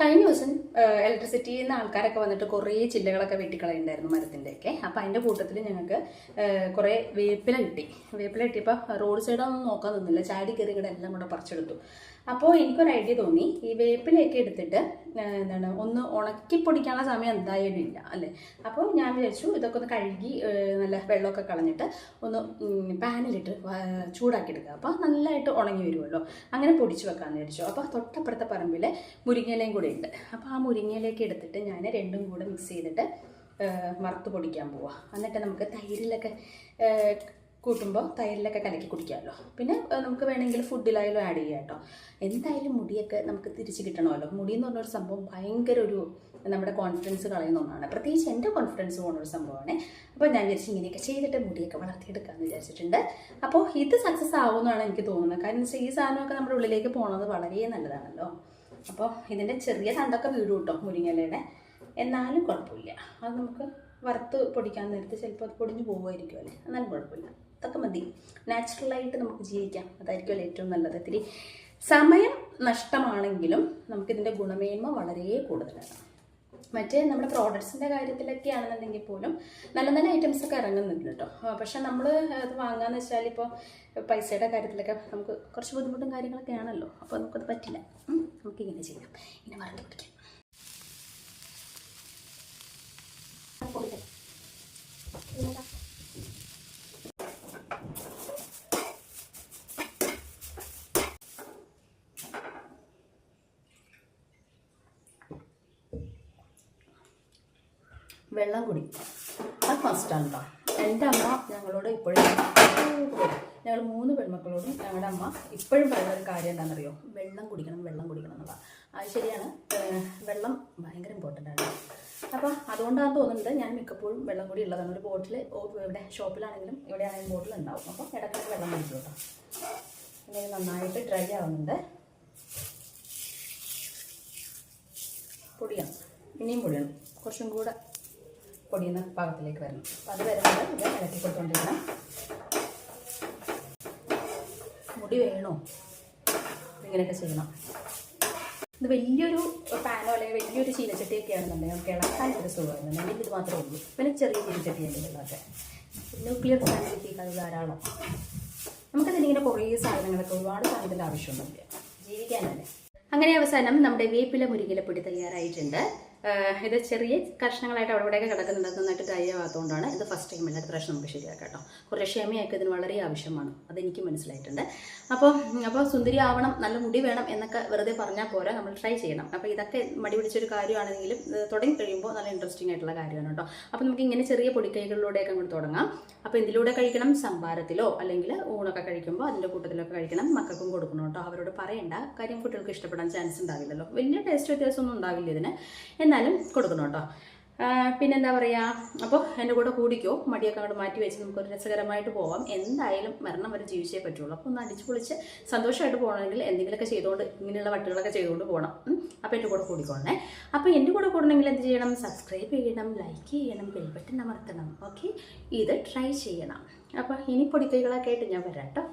കഴിഞ്ഞ ദിവസം ഇലക്ട്രിസിറ്റിയിൽ നിന്ന് ആൾക്കാരൊക്കെ വന്നിട്ട് കുറേ ചില്ലകളൊക്കെ വെട്ടിക്കളയുണ്ടായിരുന്നു മരത്തിന്റെയൊക്കെ അപ്പോൾ അതിന്റെ കൂട്ടത്തിൽ ഞങ്ങൾക്ക് കുറേ വേപ്പില കിട്ടി. വേപ്പില കിട്ടിയപ്പോൾ റോഡ് സൈഡൊന്നും നോക്കാൻ നിന്നില്ല. ചാടി കയറി ഇവിടെ എല്ലാം കൂടെ പറിച്ചെടുത്തു. അപ്പോൾ എനിക്കൊരു ഐഡിയ തോന്നി. ഈ വേപ്പിലയൊക്കെ എടുത്തിട്ട് എന്താണ് ഒന്ന് ഉണക്കി പൊടിക്കാനുള്ള സമയം എന്തായാലും ഇല്ല അല്ലേ? അപ്പോൾ ഞാൻ വിചാരിച്ചു ഇതൊക്കെ ഒന്ന് കഴുകി നല്ല വെള്ളമൊക്കെ കളഞ്ഞിട്ട് ഒന്ന് പാനിലിട്ട് ചൂടാക്കി എടുക്കുക. അപ്പോൾ നല്ലതായിട്ട് ഉണങ്ങി വരുമല്ലോ അങ്ങനെ പൊടിച്ച് വെക്കാമെന്ന് വിചാരിച്ചു. അപ്പോൾ തൊട്ടപ്പുറത്തെ പറമ്പിൽ മുരിങ്ങയിലയും ഉണ്ട് അപ്പോൾ ആ മുരിങ്ങയിലേക്ക് എടുത്തിട്ട് ഞാൻ രണ്ടും കൂടെ മിക്സ് ചെയ്തിട്ട് വറുത്ത് പൊടിക്കാൻ പോവാം. എന്നിട്ട് നമുക്ക് തൈരിലൊക്കെ കൂട്ടുമ്പോൾ തൈരിലൊക്കെ കലക്കി കുടിക്കാമല്ലോ പിന്നെ നമുക്ക് വേണമെങ്കിൽ ഫുഡിലായാലും ആഡ് ചെയ്യാം കേട്ടോ എന്തായാലും മുടിയൊക്കെ നമുക്ക് തിരിച്ച് കിട്ടണമല്ലോ. മുടി എന്ന് പറഞ്ഞൊരു സംഭവം ഭയങ്കര ഒരു നമ്മുടെ കോൺഫിഡൻസ് കളയുന്ന ഒന്നാണ്. പ്രത്യേകിച്ച് എന്റെ കോൺഫിഡൻസ് പോകുന്ന ഒരു സംഭവമാണ്. അപ്പോൾ ഞാൻ വിചാരിച്ചു ഇങ്ങനെയൊക്കെ ചെയ്തിട്ട് മുടിയൊക്കെ വളർത്തിയെടുക്കാമെന്ന് വിചാരിച്ചിട്ടുണ്ട്. അപ്പോൾ ഇത് സക്സസ് ആവുമെന്നാണ് എനിക്ക് തോന്നുന്നത്. കാരണം ഈ സാധനമൊക്കെ നമ്മുടെ ഉള്ളിലേക്ക് പോകുന്നത് വളരെ നല്ലതാണല്ലോ. അപ്പോൾ ഇതിന്റെ ചെറിയ തണ്ടൊക്കെ വീടും കേട്ടോ മുരിങ്ങലയുടെ എന്നാലും കുഴപ്പമില്ല. അത് നമുക്ക് വറുത്ത് പൊടിക്കാൻ നേരത്ത് ചിലപ്പോൾ അത് പൊടിഞ്ഞു പോകുമായിരിക്കും അല്ലേ? എന്നാലും കുഴപ്പമില്ല. അതൊക്കെ മതി. നാച്ചുറലായിട്ട് നമുക്ക് ജീവിക്കാം. അതായിരിക്കുമല്ലോ ഏറ്റവും നല്ലത്. ഇത്തിരി സമയം നഷ്ടമാണെങ്കിലും നമുക്കിതിന്റെ ഗുണമേന്മ വളരെ കൂടുതലാണ്. മറ്റേ നമ്മുടെ പ്രോഡക്ട്സിന്റെ കാര്യത്തിലൊക്കെ ആണെന്നുണ്ടെങ്കിൽ പോലും നല്ല നല്ല ഐറ്റംസ് ഒക്കെ ഇറങ്ങുന്നുണ്ട് കേട്ടോ പക്ഷെ നമ്മൾ അത് വാങ്ങാന്ന് വെച്ചാൽ ഇപ്പോൾ പൈസയുടെ കാര്യത്തിലൊക്കെ നമുക്ക് കുറച്ച് ബുദ്ധിമുട്ടും കാര്യങ്ങളൊക്കെ ആണല്ലോ. അപ്പോൾ നമുക്കത് പറ്റില്ല. നമുക്കിങ്ങനെ ചെയ്യാം. ഇങ്ങനെ വറുത്ത് പിടിക്കാം വെള്ളം കുടി. അത് മസ്റ്റാണ് കേട്ടോ എന്റെ അമ്മ ഞങ്ങളോട് ഇപ്പോഴും ഞങ്ങൾ മൂന്ന് പെൺമക്കളോടും ഞങ്ങളുടെ അമ്മ ഇപ്പോഴും പറയുന്ന ഒരു കാര്യം എന്താണെന്നറിയോ? വെള്ളം കുടിക്കണം വെള്ളം കുടിക്കണം എന്നുള്ള അത് ശരിയാണ്. വെള്ളം ഭയങ്കര ഇമ്പോർട്ടന്റ് ആണ്. അപ്പോൾ അതുകൊണ്ടാണ് തോന്നുന്നത് ഞാൻ മിക്കപ്പോഴും വെള്ളം കൂടി ഉള്ളതാണ്. ഒരു ബോട്ടിൽ ഇവിടെ ഷോപ്പിലാണെങ്കിലും ഇവിടെ ആണെങ്കിലും ബോട്ടിൽ ഉണ്ടാവും. അപ്പോൾ ഇടയ്ക്കിടയ്ക്ക് വെള്ളം കുടിക്കും കേട്ടോ നന്നായിട്ട് ഡ്രൈ ആവുന്നുണ്ട്. പൊടിയണം. ഇനിയും പൊടിയണം. കുറച്ചും കൂടെ പൊടിയുന്ന പാകത്തിലേക്ക് വരണം. അപ്പം അത് വരുന്നത് ഇത് ഇളക്കി കൊടുത്തോണ്ടിരിക്കണം. മുടി വേണോ? ഇങ്ങനെയൊക്കെ ചെയ്യണം. ഇത് വലിയൊരു പാനോ അല്ലെങ്കിൽ വലിയൊരു ചീനച്ചട്ടിയൊക്കെ ആണെന്നുണ്ടെങ്കിൽ നമുക്ക് ഇളക്കാൻ ഒരു സുഖമായിരുന്നു ഇത് മാത്രമേ ഉള്ളൂ. പിന്നെ ചെറിയ ചീനച്ചട്ടിയല്ലേ ഉള്ളതൊക്കെ ന്യൂക്ലിയർ ഫാമിലിക്ക് അത് ധാരാളം. നമുക്കതിലിങ്ങനെ കുറേ സാധനങ്ങളൊക്കെ ഒരുപാട് സാധനത്തിന്റെ ആവശ്യമൊന്നുമില്ല. ജീവിക്കാനല്ലേ അങ്ങനെ അവസാനം നമ്മുടെ വേപ്പില മുരികില പൊടി തയ്യാറായിട്ടുണ്ട്. ഇത് ചെറിയ കഷ്ണങ്ങളായിട്ട് അവിടെ ഇവിടെയൊക്കെ കിടക്കുന്നുണ്ട് നന്നായിട്ട് ഡ്രൈ ആവാത്തതുകൊണ്ടാണ് ഇത് ഫസ്റ്റ് ടൈം അല്ല പ്രശ്നം നമുക്ക് ശരിയാക്കാം കേട്ടോ. കുറേ ക്ഷമയൊക്കെ ഇതിന് വളരെ ആവശ്യമാണ്. അതെനിക്ക് മനസ്സിലായിട്ടുണ്ട്. അപ്പോൾ അപ്പോൾ സുന്ദരി ആവണം നല്ല മുടി വേണം എന്നൊക്കെ വെറുതെ പറഞ്ഞാൽ പോരാ. നമ്മൾ ട്രൈ ചെയ്യണം. അപ്പോൾ ഇതൊക്കെ മടി പിടിച്ചൊരു കാര്യമാണെങ്കിലും തുടങ്ങി കഴിയുമ്പോൾ നല്ല ഇൻട്രസ്റ്റിംഗ് ആയിട്ടുള്ള കാര്യമാണ് കേട്ടോ. അപ്പോൾ നമുക്ക് ഇങ്ങനെ ചെറിയ പൊടിക്കൈകളിലൂടെയൊക്കെ അങ്ങോട്ട് തുടങ്ങാം. അപ്പോൾ ഇതിലൂടെ കഴിക്കണം സംഭാരത്തിലോ അല്ലെങ്കിൽ ഊണൊക്കെ കഴിക്കുമ്പോൾ അതിന്റെ കൂട്ടത്തിലൊക്കെ കഴിക്കണം മക്കൾക്കും കൊടുക്കണം കേട്ടോ അവരോട് പറയണ്ട. കാര്യം കുട്ടികൾക്ക് ഇഷ്ടപ്പെടാൻ ചാൻസ് ഉണ്ടാവില്ലല്ലോ. വലിയ ടേസ്റ്റ് വ്യത്യാസമൊന്നും ഉണ്ടാവില്ല ഇതിന്. എന്നാലും കൊടുക്കണം കേട്ടോ പിന്നെന്താ പറയുക അപ്പോൾ എന്റെ കൂടെ കൂടിക്കോ? മടിയൊക്കെ അങ്ങോട്ട് മാറ്റി വെച്ച് നമുക്കൊരു രസകരമായിട്ട് പോവാം. എന്തായാലും മരണം വരെ ജീവിച്ചേ പറ്റുള്ളൂ. അപ്പോൾ ഒന്ന് അടിച്ചു പൊളിച്ച് സന്തോഷമായിട്ട് പോകണമെങ്കിൽ എന്തെങ്കിലുമൊക്കെ ചെയ്തുകൊണ്ട് ഇങ്ങനെയുള്ള വട്ടുകളൊക്കെ ചെയ്തുകൊണ്ട് പോകണം അപ്പോൾ എന്റെ കൂടെ കൂടിക്കോണേ അപ്പോൾ എന്റെ കൂടെ കൂടണമെങ്കിൽ എന്ത് ചെയ്യണം? സബ്സ്ക്രൈബ് ചെയ്യണം ലൈക്ക് ചെയ്യണം ബെൽ ബട്ടൺ അമർത്തണം. ഓക്കെ ഇത് ട്രൈ ചെയ്യണം. അപ്പോൾ ഇനി പൊടിക്കൈകളൊക്കെ ആയിട്ട് ഞാൻ വരാം കേട്ടോ.